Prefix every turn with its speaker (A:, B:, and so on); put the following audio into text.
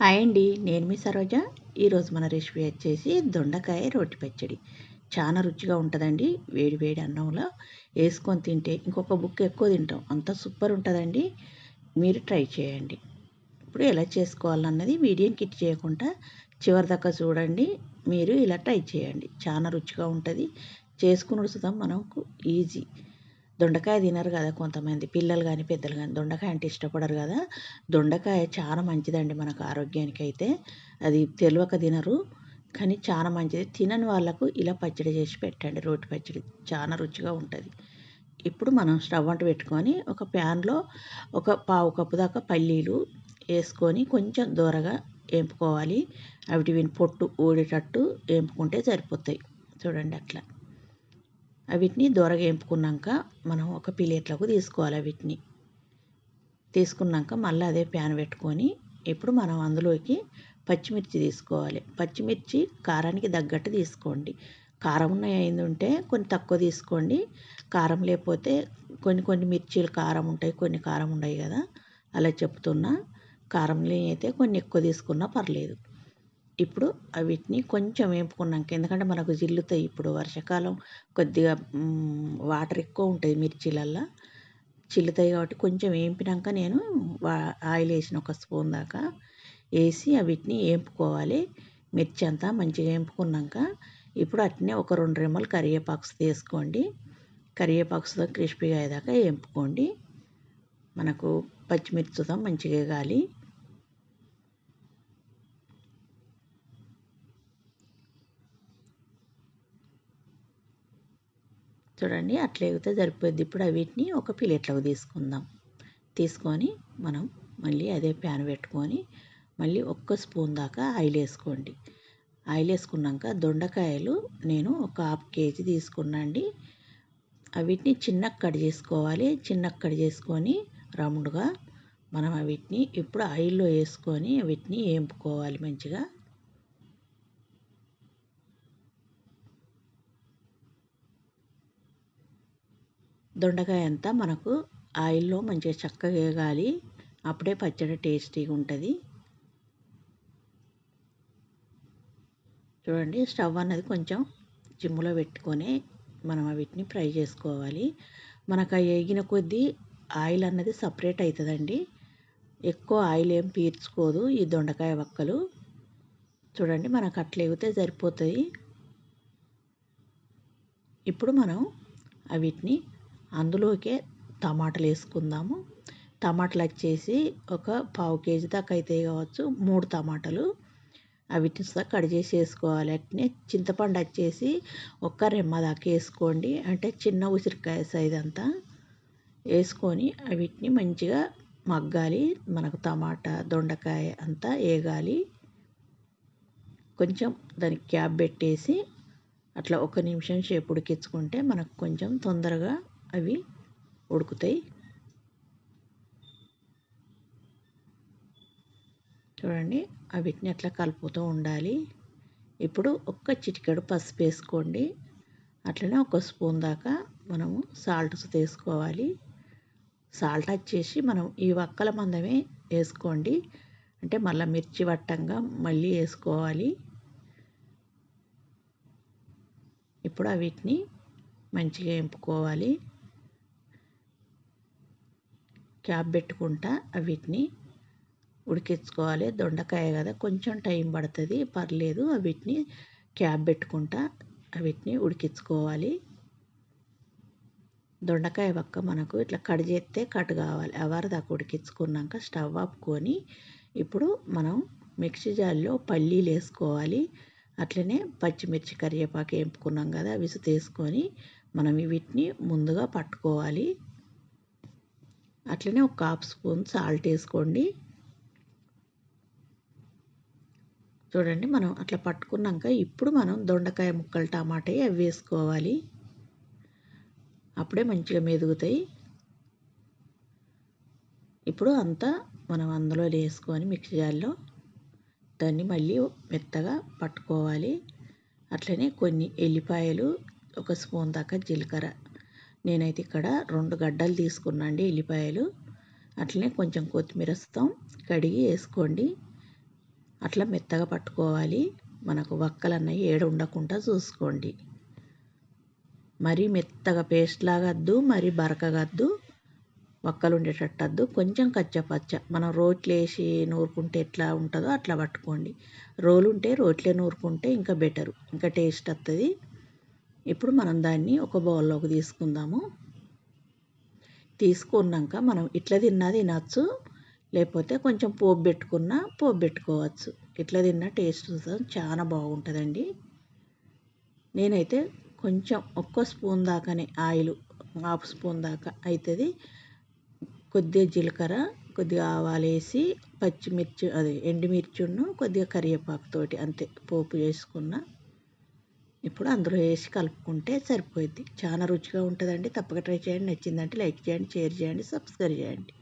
A: Hi అండి నేను మీ సరోజ. ఈరోజు మన రెసిపీ వచ్చేసి దొండకాయ రోటి పచ్చడి. చాలా రుచిగా ఉంటుందండి వేడి వేడి అన్నంలో వేసుకొని తింటే. ఇంకొక బుక్ ఎక్కువ తింటాం అంత సూపర్ ఉంటుందండి. మీరు ట్రై చేయండి. ఇప్పుడు ఎలా చేసుకోవాలన్నది వీడియోని కిట్ చేయకుండా చివరి దాకా చూడండి మీరు ఇలా ట్రై చేయండి. చాలా రుచిగా ఉంటుంది. చేసుకుని సుతం మనకు ఈజీ. దొండకాయ తినరు కదా కొంతమంది. పిల్లలు కానీ పెద్దలు కానీ దొండకాయ అంటే ఇష్టపడరు కదా. దొండకాయ చాలా మంచిదండి మనకు ఆరోగ్యానికి అయితే. అది తెలియక తినరు. కానీ చాలా మంచిది. తినని వాళ్ళకు ఇలా పచ్చడి చేసి పెట్టండి. రోటి పచ్చడి చాలా రుచిగా ఉంటుంది. ఇప్పుడు మనం స్టవ్ అంటు పెట్టుకొని ఒక ప్యాన్లో ఒక పావు కప్పు దాకా పల్లీలు వేసుకొని కొంచెం దూరగా వేపుకోవాలి. అవి పొట్టు ఊడేటట్టు వేపుకుంటే సరిపోతాయి. చూడండి అట్లా. వీటిని దూరగా ఎంపుకున్నాక మనం ఒక ప్లేట్లోకి తీసుకోవాలి వీటిని తీసుకున్నాక మళ్ళీ అదే ప్యాన్ పెట్టుకొని ఇప్పుడు మనం అందులోకి పచ్చిమిర్చి తీసుకోవాలి. పచ్చిమిర్చి కారానికి తగ్గట్టు తీసుకోండి. కారం ఉన్నాయి ఉంటే కొన్ని తక్కువ తీసుకోండి. కారం లేకపోతే కొన్ని కొన్ని మిర్చీలు కారం ఉంటాయి కొన్ని కారం ఉండవు కదా అలా చెప్తున్నా. కారం లేని అయితే కొన్ని ఎక్కువ తీసుకున్నా పర్లేదు. ఇప్పుడు వీటిని కొంచెం వేపుకున్నాక ఎందుకంటే మనకు జిల్లుతాయి ఇప్పుడు వర్షాకాలం కొద్దిగా వాటర్ ఎక్కువ ఉంటుంది మిర్చీలల్లో. చిల్లుతాయి కాబట్టి కొంచెం వేపినాక నేను ఆయిల్ వేసిన ఒక స్పూన్ దాకా వేసి వీటిని వేపుకోవాలి. మిర్చి అంతా మంచిగా వేపుకున్నాక ఇప్పుడు అట్నే ఒక రెండు రెమ్మలు కరివేపాక్స్ తీసుకోండి. కరివేపాకుతో క్రిస్పీగా అయ్యేదాకా వేపుకోండి. మనకు పచ్చిమిర్చితో మంచిగా వేగాలి. చూడండి అట్లా ఎగితే సరిపోద్ది ఇప్పుడు వీటిని ఒక ప్లేట్లోకి తీసుకుందాం. తీసుకొని మనం మళ్ళీ అదే ప్యాన్ పెట్టుకొని మళ్ళీ ఒక్క స్పూన్ దాకా ఆయిల్ వేసుకోండి. ఆయిల్ వేసుకున్నాక దొండకాయలు నేను ఒక హాఫ్ కేజీ తీసుకున్నాండి వీటిని చిన్న కట్ చేసుకోవాలి. చిన్న కట్ చేసుకొని రౌండ్గా మనం వీటిని ఇప్పుడు ఆయిల్లో వేసుకొని వీటిని వేపుకోవాలి మంచిగా. దొండకాయ అంతా మనకు ఆయిల్లో మంచిగా చక్కగా వేగాలి. అప్పుడే పచ్చడి టేస్టీగా ఉంటుంది. చూడండి స్టవ్ అన్నది కొంచెం జిమ్లో పెట్టుకొని మనం వీటిని ఫ్రై చేసుకోవాలి. మనకు వేగిన కొద్దీ ఆయిల్ అన్నది సపరేట్ అవుతుందండి. ఎక్కువ ఆయిల్ ఏం పీల్చుకోదు ఈ దొండకాయ వక్కలు. చూడండి మనకు అట్లా ఎగితే సరిపోతుంది. ఇప్పుడు మనం వీటిని అందులోకే టమాటాలు వేసుకుందాము. టమాటాలు వచ్చేసి ఒక పావు కేజీ దాకా అయితే కావచ్చు. మూడు టమాటాలు అవిటిని కట్ చేసి వేసుకోవాలి. అట్నే చింతపండు వచ్చేసి ఒక్క రెమ్మ దాకా వేసుకోండి. అంటే చిన్న ఉసిరికాయ సైజ్ అంతా వేసుకొని వీటిని మంచిగా మగ్గాలి. మనకు టమాటా దొండకాయ అంతా వేగాలి. కొంచెం దానికి క్యాప్ పెట్టేసి అట్లా ఒక నిమిషం సేపు ఉడికించుకుంటే మనకు కొంచెం తొందరగా అవి ఉడుకుతాయి. చూడండి వీటిని అట్లా కలుపుతూ ఉండాలి. ఇప్పుడు ఒక్క చిటికెడు పసుపు వేసుకోండి. అట్లనే ఒక స్పూన్ దాకా మనము సాల్ట్ తీసుకోవాలి. సాల్ట్ వచ్చేసి మనం ఈ వక్కల మందమే వేసుకోండి. అంటే మళ్ళీ మిర్చి వట్టంగా మళ్ళీ వేసుకోవాలి. ఇప్పుడు వీటిని మంచిగా ఎంపుకోవాలి. క్యాప్ పెట్టుకుంటా వీటిని ఉడికించుకోవాలి. దొండకాయ కదా కొంచెం టైం పడుతుంది. పర్లేదు వీటిని క్యాప్ పెట్టుకుంటా వీటిని ఉడికించుకోవాలి. దొండకాయ పక్క మనకు ఇట్లా కట్ చేస్తే కట్ కావాలి. అవర్ దాకా ఉడికించుకున్నాక స్టవ్ ఆపుకొని ఇప్పుడు మనం మిక్సీ జార్లో పల్లీలు వేసుకోవాలి. అట్లనే పచ్చిమిర్చి కరివేపాకు వేపుకున్నాం కదా విసు తీసుకొని మనం వీటిని ముందుగా పట్టుకోవాలి. అట్లనే ఒక హాఫ్ స్పూన్ సాల్ట్ వేసుకోండి. చూడండి మనం అట్లా పట్టుకున్నాక ఇప్పుడు మనం దొండకాయ ముక్కలు టమాటా అవి వేసుకోవాలి. అప్పుడే మంచిగా మెదుగుతాయి. ఇప్పుడు అంతా మనం అందులో వేసుకొని మిక్సీ జార్లో దాన్ని మళ్ళీ మెత్తగా పట్టుకోవాలి. అట్లనే కొన్ని ఎల్లిపాయలు ఒక స్పూన్ దాకా జీలకర్ర నేనైతే ఇక్కడ రెండు గడ్డలు తీసుకున్నాండి ఎల్లిపాయలు. అట్లనే కొంచెం కొత్తిమీర వస్తాం కడిగి వేసుకోండి. అట్లా మెత్తగా పట్టుకోవాలి. మనకు వక్కలు అన్నవి ఏడు ఉండకుండా చూసుకోండి. మరీ మెత్తగా పేస్ట్ లాగద్దు మరీ బరకగద్దు వక్కలు ఉండేటట్టద్దు కొంచెం కచ్చపచ్చ. మనం రోట్లు వేసి నూరుకుంటే ఎట్లా ఉంటుందో అట్లా పట్టుకోండి. రోలు ఉంటే రోట్లే నూరుకుంటే ఇంకా బెటరు. ఇంకా టేస్ట్ వస్తుంది ఇప్పుడు మనం దాన్ని ఒక బౌల్లోకి తీసుకుందాము. తీసుకున్నాక మనం ఇట్లా తిన్నా తినచ్చు లేకపోతే కొంచెం పోపు పెట్టుకున్నా పోపు పెట్టుకోవచ్చు. ఇట్లా తిన్న టేస్ట్ చాలా బాగుంటుందండి. నేనైతే కొంచెం ఒక్క స్పూన్ దాకానే ఆయిల్ హాఫ్ స్పూన్ దాకా అవుతుంది కొద్దిగా జీలకర్ర కొద్దిగా ఆవాలు వేసి పచ్చిమిర్చి అదే ఎండుమిర్చిను కొద్దిగా కరివేపాకుతోటి అంతే పోపు వేసుకున్న. ఇప్పుడు అందులో వేసి కలుపుకుంటే సరిపోద్ది చాలా రుచిగా ఉంటుందండి. తప్పక ట్రై చేయండి. నచ్చిందంటే లైక్ చేయండి షేర్ చేయండి సబ్స్క్రైబ్ చేయండి.